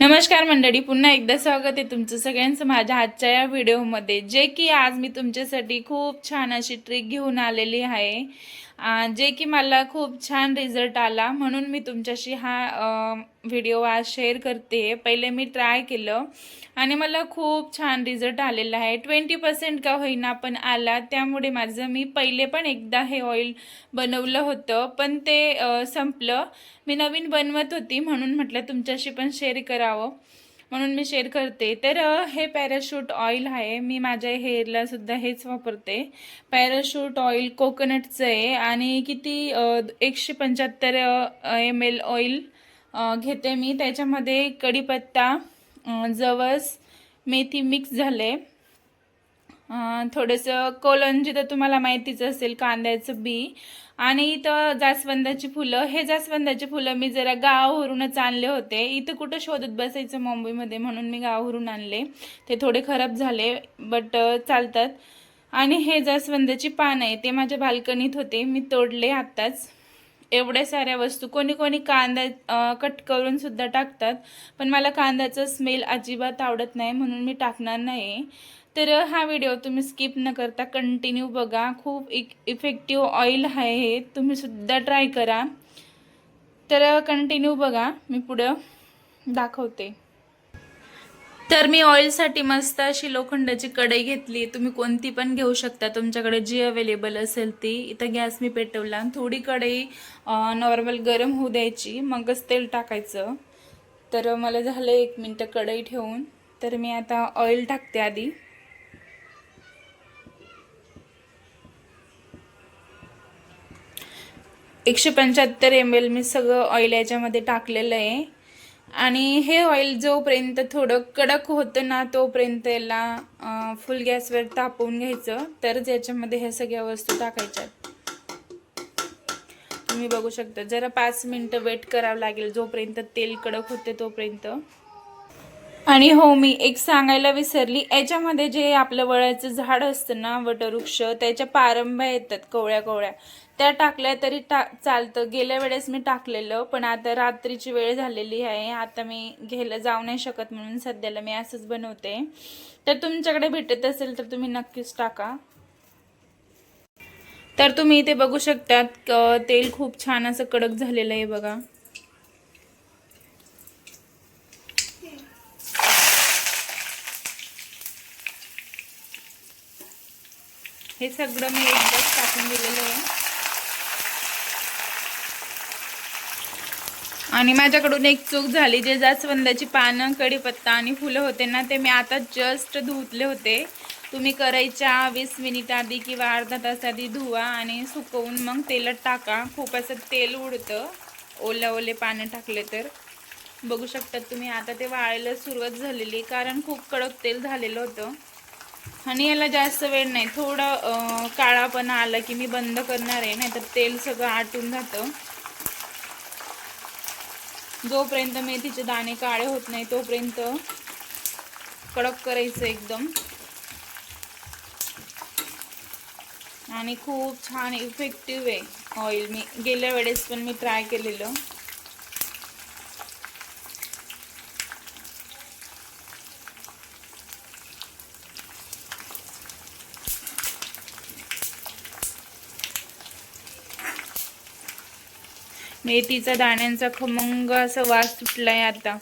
नमस्कार मंडळी पुन्हा एकदा स्वागत आहे तुमचं सगळ्यांचं माझ्या आजच्या या व्हिडिओमध्ये जे की आज मी तुमच्यासाठी खूप छान अशी ट्रिक घेऊन आलेली आहे. जे की मला खूप छान रिझल्ट आला. म्हणून मी तुमच्याशी हा व्हिडिओ आज शेअर करते. पहिले मी ट्राय केलं आणि मला खूप छान रिझल्ट आलेला आहे. ट्वेंटी पर्सेंट का होईना पण आला. त्यामुळे माझं मी पहिले पण एकदा हे ऑइल बनवलं होतं. पण ते संपलं. मी नवीन बनवत होती म्हणून म्हटलं तुमच्याशी पण शेअर करावं. म्हणून मी शेअर करते. तर हे पॅराशूट ऑइल आहे. मी माझ्या हेअरला सुद्धा हेच वापरते. पॅराशूट ऑइल कोकोनटचं आहे आणि किती एकशे पंच्याहत्तर एम एल ऑइल घेते मी. त्याच्यामध्ये कढीपत्ता जवस मेथी मिक्स झाले. थोडंसं कोलंजी तर तुम्हाला माहितीच असेल कांद्याचं बी. आणि इथं जास्वंदाची फुलं. हे जास्वंदाची फुलं मी जरा गावावरूनच आणले होते. इथं कुठं शोधत बसायचं मुंबईमध्ये म्हणून मी गावावरून आणले. ते थोडे खराब झाले बट चालतात. आणि हे जास्वंदाची पान आहे ते माझ्या बाल्कनीत होते. मी तोडले आत्ताच. एवढ्या साऱ्या वस्तू. कोणी कोणी कांदा कट करून सुद्धा टाकतात. पण मला कांद्याचा स्मेल अजिबात आवडत नाही म्हणून मी टाकणार नाही तर हा व्हिडिओ तुम्ही स्किप न करता कंटिन्यू बघा. खूप इक इफेक्टिव्ह ऑइल आहे हे. तुम्हीसुद्धा ट्राय करा. तर कंटिन्यू बघा. मी पुढं दाखवते. तर मी ऑइलसाठी मस्त अशी लोखंडाची कढई घेतली. तुम्ही कोणती पण घेऊ शकता. तुमच्याकडे जी अवेलेबल असेल ती. इथं गॅस मी पेटवला. थोडी कढई नॉर्मल गरम होऊ द्यायची. मगच तेल टाकायचं. तर मला झालं एक मिनटं कढई ठेवून. तर मी आता ऑइल टाकते आधी. एकशे पंच्याहत्तर एम एल मी सगळं ऑइल याच्यामध्ये टाकलेलं आहे. आणि हे ऑइल जोपर्यंत थोडं कडक होतं ना तोपर्यंत याला फुल गॅसवर तापवून घ्यायचं. तरच याच्यामध्ये ह्या सगळ्या वस्तू टाकायच्या तुम्ही बघू शकता. जरा पाच मिनटं वेट करावं लागेल जोपर्यंत तेल कडक होते तोपर्यंत. आणि हो मी एक सांगायला विसरली. याच्यामध्ये जे आपलं वळाचं झाड असतं ना वटवृक्ष त्याच्या पारंब्या येतात कवळ्या कवळ्या. त्या टाकल्या तरी टा चालतं. गेल्या वेळेस मी टाकलेलं पण आता रात्रीची वेळ झालेली आहे. आता मी घ्यायला जाऊ नाही शकत म्हणून सध्याला मी असंच बनवते. तर तुमच्याकडे भेटत असेल तर तुम्ही नक्कीच टाका. तर तुम्ही इथे बघू शकतात तेल खूप छान असं कडक झालेलं आहे बघा. हे सगळं मी एकदाच टाकून दिलेलं आहे. आणि माझ्याकडून एक चूक झाली जे जास्वंदाची पानं कढीपत्ता आणि फुलं होते ना ते मी आता जस्ट धुतले होते. तुम्ही करायच्या वीस मिनिट आधी किंवा अर्धा तास आधी धुवा आणि सुकवून मग तेलात टाका. खूप असं तेल उडतं. ओले ओले पानं टाकले तर. बघू शकतात तुम्ही आता ते वाळायला सुरुवात झालेली कारण खूप कडक तेल झालेलं होतं. आणि याला जास्त वेळ नाही. थोडं काळापणा आला की मी बंद करणार आहे नाहीतर तेल सगळं आटून जातं. जोपर्यंत मेथीचे दाणे काळे होत नाही तोपर्यंत कडक करायचं एकदम. आणि खूप छान इफेक्टिव्ह आहे ऑइल मी गेल्या वेळेस पण मी ट्राय केलेलं. मेथीचा दाण्यांचा खमंग असा वास सुटलाय आता.